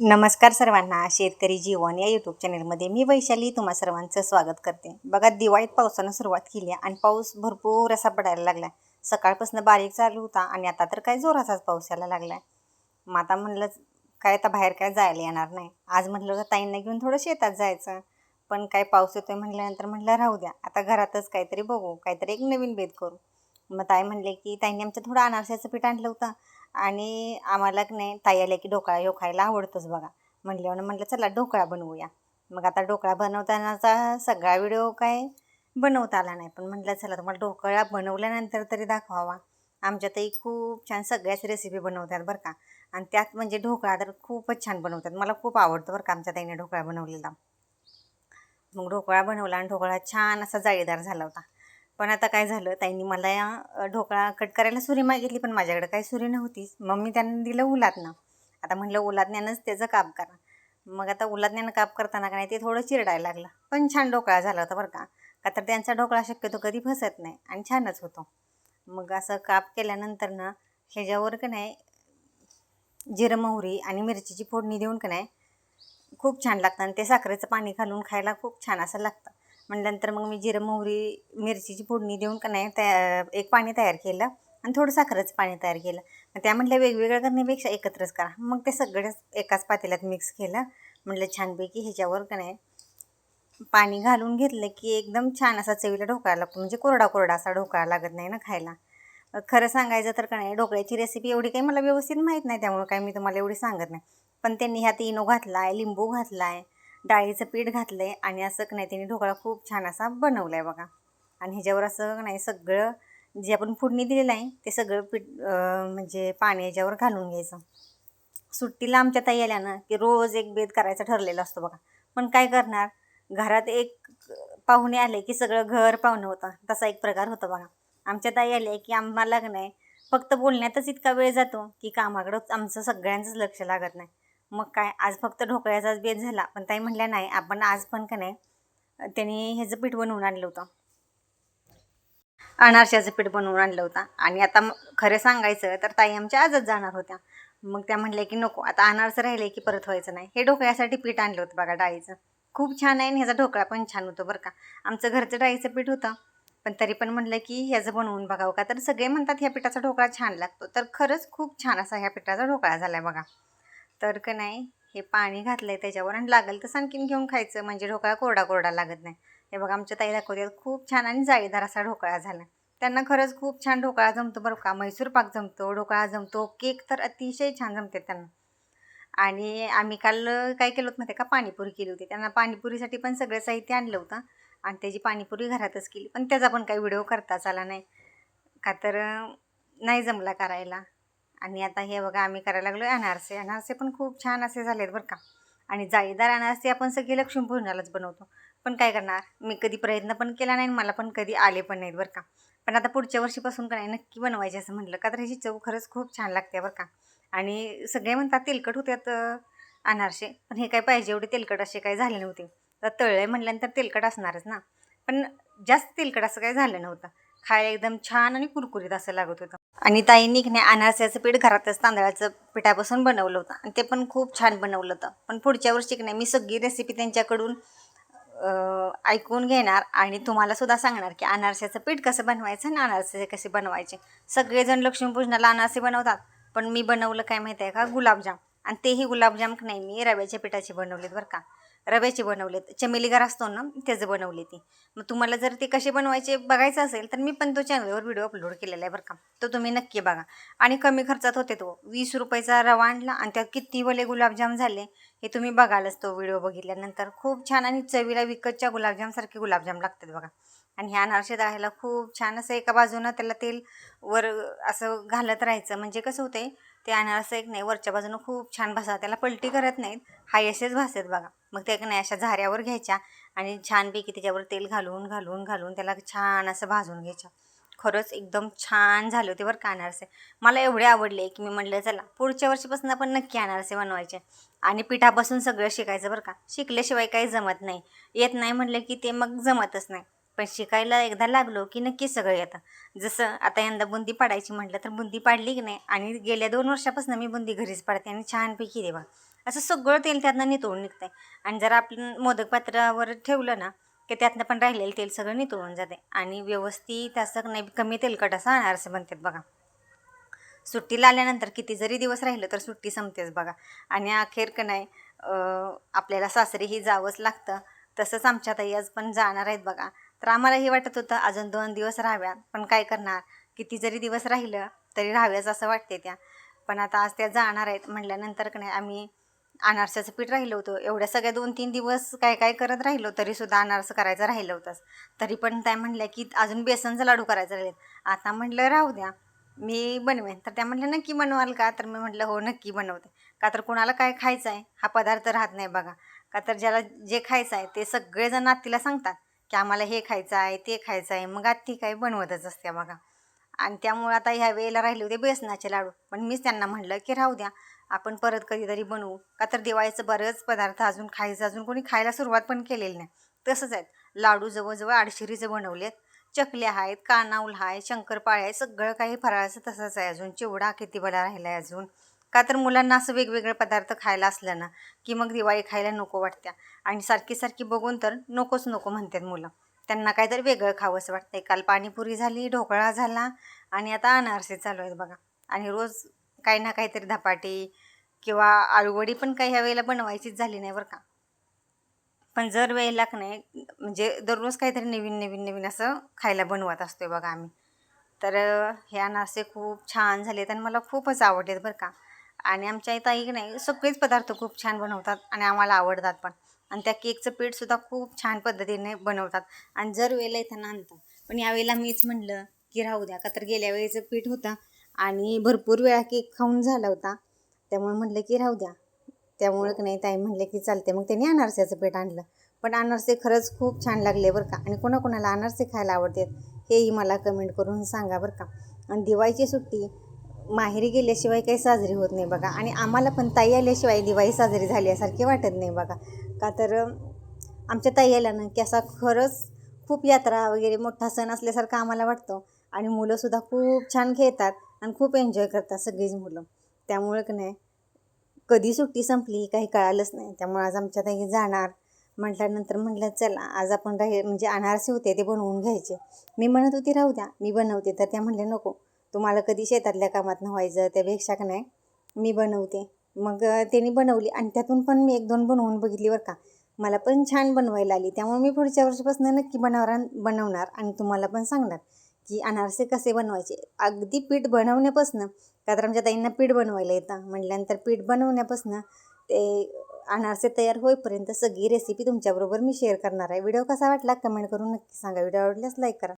नमस्कार सर्वांना. शेतकरी जीवन या यूट्यूब चॅनलमध्ये मी वैशाली तुम्हा सर्वांचं स्वागत करते. बघा दिवाळीत पावसानं सुरुवात केली आणि पाऊस भरपूर असा पडायला लागला. आहे सकाळपासून बारीक चालू होता आणि आता तर काय जोराचाच पाऊस यायला लागला आहे मग आता म्हणलं काय आता बाहेर काय जायला येणार नाही. आज म्हटलं तर ताईंना घेऊन थोडं शेतात जायचं. पण काय पाऊस येतोय म्हटल्यानंतर म्हटलं राहू द्या. आता घरातच काहीतरी बघू काहीतरी एक नवीन भेद करू. मग ताई म्हणले की ताईंनी आमचं थोडं अनारशाचं पीठ आणलं होतं. आणि आम्हाला की नाही ताई आल्या की ढोकळा ह्यो खायला आवडतोच बघा. म्हणल्यावर म्हटलं चला ढोकळा बनवूया. मग आता ढोकळा बनवतानाचा सगळा व्हिडिओ काय बनवता आला नाही. पण म्हटलं चला तुम्हाला ढोकळा बनवल्यानंतर तरी दाखवावा. आमच्या ताई खूप छान सगळ्याच रेसिपी बनवतात बरं का. आणि त्यात म्हणजे ढोकळा तर खूपच छान बनवतात. मला खूप आवडतं बरं का आमच्या ताईने ढोकळा बनवलेला. मग ढोकळा बनवला आणि ढोकळा छान असा जाळीदार झाला होता. पण आता काय झालं ताईंनी मला या ढोकळा कट करायला सुरी मागितली पण माझ्याकडे काही सुरी नव्हतीच. मग मी त्यांना दिलं उलादनं. आता म्हटलं उलादण्यानंच त्याचं काप करा. मग आता उलादण्यानं काप करताना का नाही ते थोडं चिरडायला लागलं. पण छान ढोकळा झाला होता बरं का. का तर त्यांचा ढोकळा शक्यतो कधी फसत नाही आणि छानच होतो. मग असं काप केल्यानंतर ना ह्याच्यावर का नाही जिरं मोहरी आणि मिरचीची फोडणी देऊन का नाही खूप छान लागतं. आणि ते साखरेचं पाणी घालून खायला खूप छान असं लागतं. म्हटल्यानंतर मग मी जिरं मोहरी मिरचीची फोडणी देऊन का नाही तया एक पाणी तयार केलं आणि थोडं साखरेचं पाणी तयार केलं. मग त्या म्हटल्या वेगवेगळं करण्यापेक्षा एकत्रच करा. मग ते सगळंच एकाच पातेल्यात मिक्स केलं. म्हटलं छानपैकी ह्याच्यावर का नाही पाणी घालून घेतलं की एकदम छान असा चवीला ढोकळा लागतो. म्हणजे कोरडा कोरडा असा ढोकळा लागत नाही ना खायला. खरं सांगायचं तर का नाही ढोकळ्याची रेसिपी एवढी काही मला व्यवस्थित माहीत नाही त्यामुळे काय मी तुम्हाला एवढी सांगत नाही. पण त्यांनी ह्यात इनो घातला आहे लिंबू घातला आहे डाळीचं पीठ घातलं आहे आणि असं की नाही त्याने ढोकळा खूप छान असा बनवला आहे बघा. आणि ह्याच्यावर असं नाही सगळं जे आपण फोडणी दिलेलं आहे ते सगळं पीठ म्हणजे पाणी याच्यावर घालून घ्यायचं. सुट्टीला आमच्या ताई आल्या ना की रोज एक बेद करायचा ठरलेला असतो बघा. पण काय करणार घरात एक पाहुणे आले की सगळं घर पाहुणं होतं. तसा एक प्रकार होता बघा. आमच्या ताई आले की आम्हाला का नाही फक्त बोलण्यातच इतका वेळ जातो की कामाकडं आमचं सगळ्यांचंच लक्ष लागत नाही. मग काय आज फक्त ढोकळ्याचाच बेत झाला. पण ताई म्हटल्या नाही आपण आज पण का नाही? त्यांनी ह्याचं पीठ बनवून आणलं होतं. अनारशाचं पीठ बनवून आणलं होतं. आणि आता खरं सांगायचं तर ताई आमच्या आजच जाणार होत्या. मग त्या म्हटल्या की नको आता अनारचं राहिले की परत व्हायचं नाही. हे ढोकळ्यासाठी पीठ आणलं होतं बघा डाळीचं. खूप छान आहे आणि ह्याचा ढोकळा पण छान होतो बरं का. आमचं घरचं डाळीचं पीठ होतं. पण तरी पण म्हटलं की ह्याचं बनवून बघावं का? तर सगळे म्हणतात ह्या पिठाचा ढोकळा छान लागतो. तर खरंच खूप छान असा ह्या पिठाचा ढोकळा झाला आहे बघा. तर का नाही. हे पाणी घातलं आहे त्याच्यावर आणि लागेल तर आणखीन घेऊन खायचं. म्हणजे ढोकळा कोरडा कोरडा लागत नाही. हे बघा आमच्या ताई दाखवतात खूप छान आणि जाळीदार असा ढोकळा झाला. त्यांना खरंच खूप छान ढोकळा जमतो बरं का. मैसूर पाक जमतो ढोकळा जमतो. केक तर अतिशय छान जमते त्यांना. आणि आम्ही काल काय केलं होतं माहिती आहे का? पाणीपुरी केली होती. त्यांना पाणीपुरीसाठी पण सगळं साहित्य आणलं होतं. आणि त्याची पाणीपुरी घरातच केली. पण त्याचा पण काही व्हिडिओ करताच आला नाही. का तर नाही जमला करायला. आणि आता हे बघा आम्ही करायला लागलो अनारसे. अनारसे पण खूप छान असे झालेत बरं का. आणि जाळीदार अनारसे आपण सगळे लक्ष्मीपूजनालाच बनवतो. पण काय करणार? मी कधी प्रयत्न पण केला नाही आणि मला पण कधी आले पण नाहीत बरं का. पण आता पुढच्या वर्षीपासून का नाही नक्की बनवायचे असं म्हटलं का तर ह्याची चव खरंच खूप छान लागते बरं का. आणि सगळे म्हणतात तेलकट होत्यात अनारसे. पण हे काय पाहिजे एवढे तेलकट असे काही झाले नव्हते. तर तळले म्हटल्यानंतर तेलकट असणारच ना. पण जास्त तेलकट असं काही झालं नव्हतं. खायला एकदम छान आणि कुरकुरीत असं लागत होतं. आणि ताईंनी की नाही अनारस्याचं पीठ घरातच तांदळाचं पिठापासून बनवलं होतं. आणि ते पण खूप छान बनवलं होतं. पण पुढच्या वर्षी की नाही मी सगळी रेसिपी त्यांच्याकडून ऐकून घेणार आणि तुम्हाला सुद्धा सांगणार की अनारस्याचं पीठ कसं बनवायचं आणि अनारसे कसे बनवायचे. सगळेजण लक्ष्मीपूजनाला अनारसे बनवतात. पण मी बनवलं काय माहिती आहे का? गुलाबजाम. आणि तेही गुलाबजाम नाही मी रव्याच्या पिठाचे बनवलेत बरं का. रव्याचे बनवलेत चमेलीगार असतो ना त्याचं बनवले ती. मग तुम्हाला जर ते कसे बनवायचे बघायचं असेल तर मी पण तो चॅनलवर व्हिडिओ अपलोड केलेला आहे बरं का. तो तुम्ही नक्की बघा. आणि कमी खर्चात होते तो. वीस रुपयाचा रवा आणला आणि त्यात किती वले गुलाबजाम झाले हे तुम्ही बघालच तो व्हिडिओ बघितल्यानंतर. खूप छान आणि चवीला विकतच्या गुलाबजामसारखे गुलाबजाम लागतात बघा. आणि ह्या अनारसे दळायला खूप छान असं एका बाजूनं त्याला तेल वर असं घालत राहायचं. म्हणजे कसं होतंय ते अनारसे एक नाही वरच्या बाजूनं खूप छान भासा त्याला पलटी करत नाहीत. हाय भासत बघा. मग ते एक नाही अशा झाऱ्यावर घ्यायच्या आणि छानपैकी त्याच्यावर तेल घालून घालून घालून त्याला छान असं भाजून घ्यायच्या खरंच एकदम छान झाले होते बरं का अनारसे. मला एवढे आवडले की मी म्हटलं चला पुढच्या वर्षीपासून आपण नक्की अनारसे बनवायचे. आणि पिठापासून सगळं शिकायचं बरं का. शिकल्याशिवाय काही जमत नाही. येत नाही म्हटलं की ते मग जमतच नाही. पण शिकायला एकदा लागलो की नक्की सगळं येतं. जसं आता यंदा बुंदी पाडायची म्हटलं तर बुंदी पाडली की नाही? आणि गेल्या दोन वर्षापासून मी बुंदी घरीच पाडते आणि छानपैकी देवा असं सगळं तेल त्यातनं नितळून निघतंय. आणि जर आपण मोदक पात्रावर ठेवलं ना की त्यातनं पण राहिलेलं तेल सगळं नितळून जाते आणि व्यवस्थित असं नाही कमी तेलकट असं आणणार असं म्हणतात बघा. सुट्टीला आल्यानंतर किती जरी दिवस राहिलं तर सुट्टी संपतेच बघा. आणि अखेर का नाही आपल्याला सासरीही जावंच लागतं. तसंच आमच्या ताई आज पण जाणार आहेत बघा. तर आम्हालाही वाटत होतं अजून दोन दिवस राहाव्या पण काय करणार? किती जरी दिवस राहिलं तरी राहाव्याच असं वाटते त्या. पण आता आज त्या जाणार आहेत. म्हटल्यानंतर का नाही आम्ही अनारसाचं पीठ राहिलं होतं. एवढ्या सगळ्या दोन तीन दिवस काय काय करत राहिलो तरीसुद्धा अनारसं करायचं राहिलं होतंच. तरी पण त्या म्हणल्या की अजून बेसनचं लाडू करायचं राहिले आता म्हटलं राहू द्या मी बनवेन. तर त्या म्हटलं नक्की बनवाल का? तर मी म्हटलं हो नक्की बनवते. का तर कोणाला काय खायचं आहे हा पदार्थ राहत नाही बघा. का तर ज्याला जे खायचं आहे ते सगळेजण आत्तीला सांगतात की आम्हाला हे खायचं आहे ते खायचं आहे मग आत्ती काय बनवतच असते बघा. आणि त्यामुळे आता ह्या वेळेला राहिले होते बेसनाचे लाडू. पण मीच त्यांना म्हटलं की राहू द्या आपण परत कधीतरी बनवू. का तर दिवाळीचं बरंच पदार्थ अजून खायचं अजून कोणी खायला सुरुवात पण केलेली नाही. तसंच आहेत. लाडू जवळजवळ बनवले आहेत चकल्या आहेत कानाऊल आहे शंकरपाळे आहे सगळं काही फराळाचं तसंच आहे अजून. चिवडा किती बला राहिला आहे अजून. का तर मुलांना असं वेगवेगळे पदार्थ खायला असलं ना की मग दिवाळी खायला नको वाटत्या. आणि सारखी सारखी बघून तर नकोच नको म्हणतात मुलं. त्यांना काहीतरी वेगळं खावंसं वाटतंय. काल पाणीपुरी झाली ढोकळा झाला आणि आता अनारसे चालू आहेत बघा. आणि रोज काही ना काहीतरी धपाटी किंवा आळूवडी पण काही ह्या वेळेला बनवायचीच झाली नाही बरं का. पण जर वेळेला का नाही म्हणजे दररोज काहीतरी नवीन नवीन नवीन असं खायला बनवत असतोय बघा आम्ही. तर हे अनारसे खूप छान झालेत आणि मला खूपच आवडलेत बरं का. आणि आमच्या इथं आई की नाही सगळेच पदार्थ खूप छान बनवतात आणि आम्हाला आवडतात पण. आणि त्या केकचं पीठसुद्धा खूप छान पद्धतीने बनवतात. आणि जर वेळेला इथं आणतात पण यावेळेला मीच म्हणलं की राहू द्या का तर गेल्या वेळेचं पीठ होतं आणि भरपूर वेळा केक खाऊन झाला होता. त्यामुळे म्हटलं की राहू द्या. त्यामुळे की नाही ताई म्हटलं की चालते मग त्यांनी अनारसेचं पीठ आणलं. पण अनारसे खरंच खूप छान लागले बरं का. आणि कोणाकोणाला अनारसे खायला आवडतात हेही मला कमेंट करून सांगा बरं का. आणि दिवाळीची सुट्टी माहेरी गेल्याशिवाय काही साजरी होत नाही बघा. आणि आम्हाला पण ताई आल्याशिवाय दिवाळी साजरी झाल्यासारखी वाटत नाही बघा. का तर आमच्या ताई आल्या ना की असा खरंच खूप यात्रा वगैरे मोठा सण असल्यासारखा आम्हाला वाटतो. आणि मुलंसुद्धा खूप छान खेळतात आणि खूप एन्जॉय करतात सगळीच मुलं. त्यामुळे की नाही कधी सुट्टी संपली काही कळालंच नाही. त्यामुळे आज आमच्या ताई जाणार. म्हटल्यानंतर म्हटलं चला आज आपण राही म्हणजे अनारसे होते ते बनवून घ्यायचे. मी म्हणत होती राहू द्या मी बनवते. तर त्या म्हणले नको तुम्हाला कधी शेतातल्या कामात व्हायचं त्यापेक्षा का नाही मी बनवते. मग त्यांनी बनवली आणि त्यातून पण मी एक दोन बनवून बघितली बरं का. मला पण छान बनवायला आली. त्यामुळे मी पुढच्या वर्षीपासून नक्की बनवणार बनवणार आणि तुम्हाला पण सांगणार. की अनारसे कसे बनवायचे? अगदी पीठ बनवण्यापासनं का तर आमच्या ताईंना पीठ बनवायला येतं. म्हटल्यानंतर पीठ बनवण्यापासनं ते अनारसे तयार होईपर्यंत सगळी रेसिपी तुमच्याबरोबर मी शेअर करणार आहे. व्हिडिओ कसा वाटला? कमेंट करून नक्की सांगा. व्हिडिओ आवडल्यास लाईक करा.